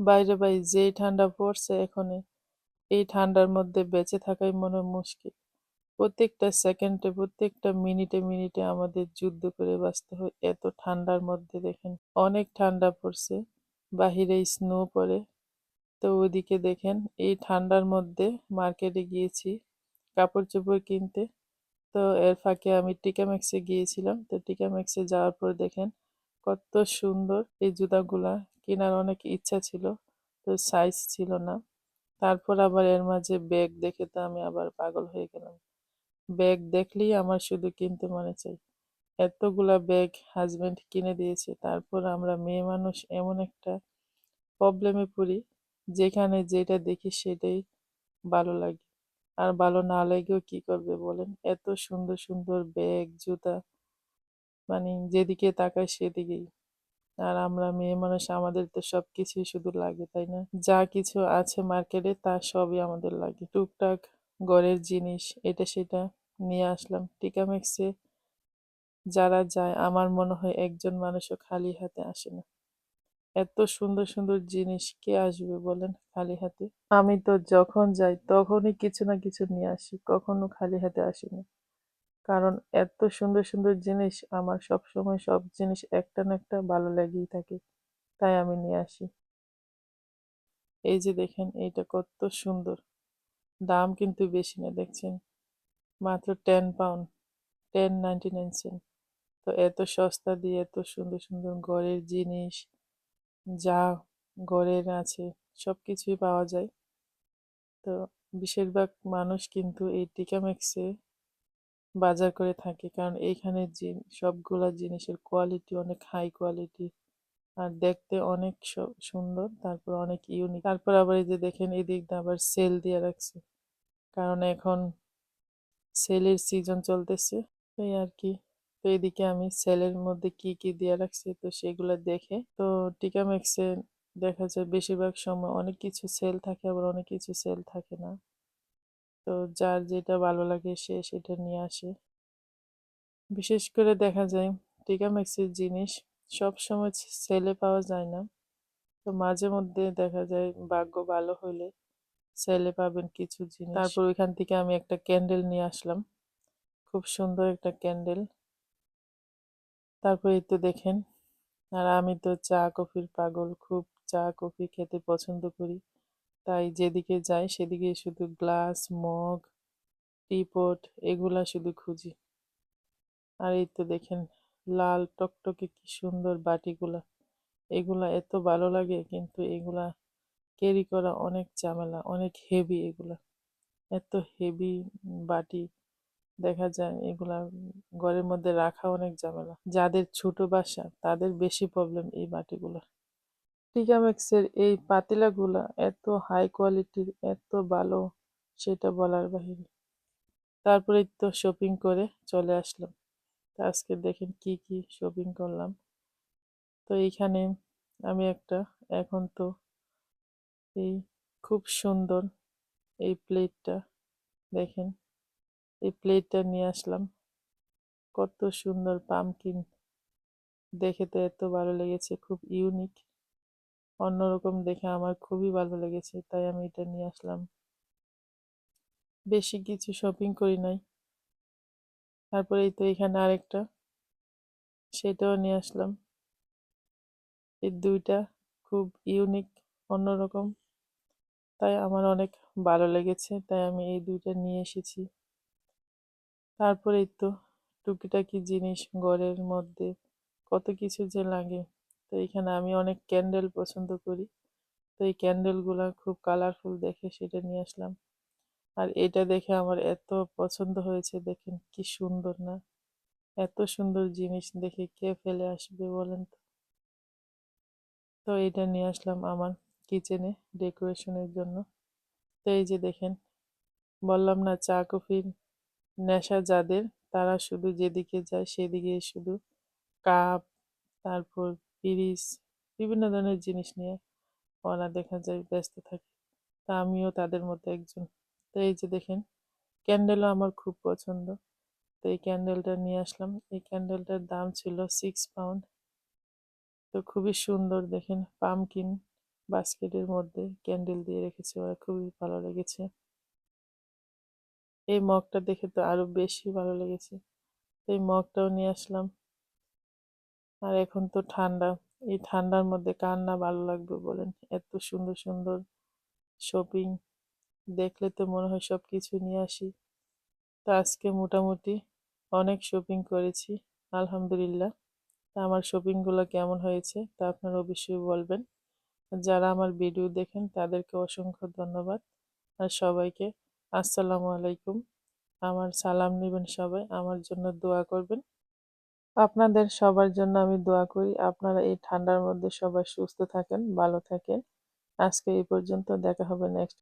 বাইরে ভাই যেই ঠান্ডা পড়ছে এখনে এই ঠান্ডার মধ্যে বেঁচে থাকাই মনে মুশকিল। প্রত্যেকটা সেকেন্ডে, প্রত্যেকটা মিনিটে মিনিটে আমাদের যুদ্ধ করে বাঁচতে হয় এত ঠান্ডার মধ্যে, দেখেন। অনেক ঠান্ডা পড়ছে, বাহিরে স্নো পড়ে। তো ওইদিকে দেখেন, এই ঠান্ডার মধ্যে মার্কেটে গিয়েছি কাপড় চোপড় কিনতে। তো এর ফাঁকে আমি টিকা ম্যাক্সে গিয়েছিলাম। তো টিকা ম্যাক্সে যাওয়ার পর দেখেন কত সুন্দর। এই জুতাগুলা কেনার অনেক ইচ্ছা ছিল, তো সাইজ ছিল না। তারপর আবার এর মাঝে ব্যাগ দেখে তো আমি আবার পাগল হয়ে গেলাম। ব্যাগ দেখলেই আমার শুধু কিনতে মনে চাই। এতগুলা ব্যাগ হাজব্যান্ড কিনে দিয়েছে, তারপর আমরা মেয়ে মানুষ এমন একটা প্রবলেমে পড়ি, যেখানে যেটা দেখি সেটাই ভালো লাগে। আর ভালো না লাগেও কি করবে বলেন? এত সুন্দর সুন্দর ব্যাগ জুতা মানে যেদিকে তাকাই সেদিকেই। আর আমরা মেয়ে মানুষ, আমাদের তো সব কিছুই শুধু লাগে, তাই না? যা কিছু আছে মার্কেটে তা সবই আমাদের লাগে। টুকটাক ঘরের জিনিস, এটা সেটা নিয়ে আসলাম। টিকামেক্সে যারা যায়, আমার মনে হয় একজন মানুষও খালি হাতে আসে না। এত সুন্দর সুন্দর জিনিস কে আসবে বলেন খালি হাতে? আমি তো যখন যাই, তখনই কিছু না কিছু নিয়ে আসি, কখনো খালি হাতে আসি না। কারণ এত সুন্দর সুন্দর জিনিস আমার সব সময় সব জিনিস একটা না একটা ভালো লেগেই থাকে। তাই আমি নিয়ে আসি। এই যে দেখেন, এইটা কত সুন্দর। দাম কিন্তু বেশি না, দেখছেন? মাত্র ten pound ten ninety nine cent তো এত সস্তা দিয়ে এত সুন্দর সুন্দর ঘরের জিনিস, যা ঘরের আছে সব কিছুই পাওয়া যায়। তো বেশিরভাগ মানুষ কিন্তু এই টিকামেক্সে বাজার করে থাকে। কারণ এইখানে সবগুলা জিনিসের কোয়ালিটি অনেক হাই কোয়ালিটি আর দেখতে অনেক সুন্দর, তারপর অনেক ইউনিক তারপর আবার এই যে দেখেন, এদিক দিয়ে আবার সেল দিয়ে রাখছে। কারণ এখন সেলের সিজন চলতেছে, এই আর কি। তো এদিকে আমি সেলের মধ্যে কি কি দিয়ে রাখছি, তো সেগুলো দেখে। তো টিকামেক্সে দেখা যায়, বেশিরভাগ সময় অনেক কিছু সেল থাকে, আবার অনেক কিছু সেল থাকে না। তো যার যেটা ভালো লাগে সে সেটা নিয়ে আসে। বিশেষ করে দেখা যায় টিকা টিকামেক্সের জিনিস সব সময় সেলে পাওয়া যায় না। তো মাঝে মধ্যে দেখা যায় ভাগ্য ভালো হলে সেলে পাবেন কিছু জিনিস। তারপর ওইখান থেকে আমি একটা ক্যান্ডেল নিয়ে আসলাম। খুব সুন্দর একটা ক্যান্ডেল। তারপর তো দেখেন, আর আমি তো চা কফির পাগল, খুব চা কফি খেতে পছন্দ করি। তাই যেদিকে যাই সেদিকে শুধু গ্লাস, মগ, টিপট এগুলা শুধু খুঁজি। আর এই তো দেখেন লাল টকটকে কি সুন্দর বাটিগুলা। এগুলা এত ভালো লাগে কিন্তু এগুলা ক্যারি করা অনেক ঝামেলা, অনেক হেভি এগুলা। এত হেভি বাটি দেখা যায় এগুলা ঘরের মধ্যে রাখা অনেক ঝামেলা। যাদের ছোট বাসা তাদের বেশি প্রবলেম এই বাটিগুলো। টিকামেক্সের এই পাতিলাগুলা এত হাই কোয়ালিটির এত ভালো, সেটা বলার বাহিরে। তারপরে তো শপিং করে চলে আসলাম। তো আজকে দেখেন কি কি শপিং করলাম। তো এইখানে আমি একটা, এখন তো এই খুব সুন্দর এই প্লেটটা দেখেন। এই প্লেটটা নিয়ে আসলাম। কত সুন্দর পামকিন দেখে তো এত ভালো লেগেছে, খুব ইউনিক অন্যরকম দেখে আমার খুবই ভালো লেগেছে, তাই আমি এটা নিয়ে আসলাম। বেশি কিছু শপিং করি নাই। তারপরে এই তো এখানে আরেকটা, সেটাও নিয়ে আসলাম। এই দুইটা খুব ইউনিক অন্যরকম, তাই আমার অনেক ভালো লেগেছে, তাই আমি এই দুইটা নিয়ে এসেছি। তারপরেই তো টুকিটাকি জিনিস ঘরের মধ্যে কত কিছু যে লাগে। তো এখানে আমি অনেক ক্যান্ডেল পছন্দ করি। তো এই ক্যান্ডেলগুলো খুব কালারফুল দেখে সেটা নিয়ে আসলাম। আর এটা দেখে আমার এত পছন্দ হয়েছে, দেখেন কি সুন্দর না? এত সুন্দর জিনিস দেখে কে ফেলে আসবে বলেন তো? তো এটা নিয়ে আসলাম আমার কিচেনে ডেকোরেশনের জন্য। তো এই যে দেখেন, বললাম না চা কফির নেশা যাদের, তারা শুধু যেদিকে যায় সেদিকে শুধু কাপ তারপর পিরিস বিভিন্ন ধরনের জিনিস নিয়ে ওরা দেখা যায়, ব্যস্ত থাকে। তা আমিও তাদের মধ্যে একজন। তো এই যে দেখেন, ক্যান্ডেলও আমার খুব পছন্দ। তো এই ক্যান্ডেলটা নিয়ে আসলাম। এই ক্যান্ডেলটার দাম ছিল সিক্স পাউন্ড তো খুবই সুন্দর দেখেন পামকিন বাস্কেটের মধ্যে ক্যান্ডেল দিয়ে রেখেছে ওরা, খুবই ভালো লেগেছে। এই মগটা দেখে তো আরও বেশি ভালো লেগেছে। তো এই মগটাও নিয়ে আসলাম। আর এখন তো ঠান্ডা। এই ঠান্ডার মধ্যে কার না ভালো লাগবে বলেন? এত সুন্দর সুন্দর শপিং দেখলে তো মনে হয় সব কিছু নিয়ে আসি। তো আজকে মোটামুটি অনেক শপিং করেছি, আলহামদুলিল্লাহ। তা আমার শপিংগুলো কেমন হয়েছে তা আপনারা অবশ্যই বলবেন। যারা আমার ভিডিও দেখেন তাদেরকে অসংখ্য ধন্যবাদ। আর সবাইকে আসসালামু আলাইকুম। আমার সালাম নেবেন সবাই। আমার জন্য দোয়া করবেন। আপনাদের সবার জন্য আমি দোয়া করি। আপনারা এই ঠান্ডার মধ্যে সবাই সুস্থ থাকেন, ভালো থাকেন। আজকে এই পর্যন্ত দেখা হবে নেক্সট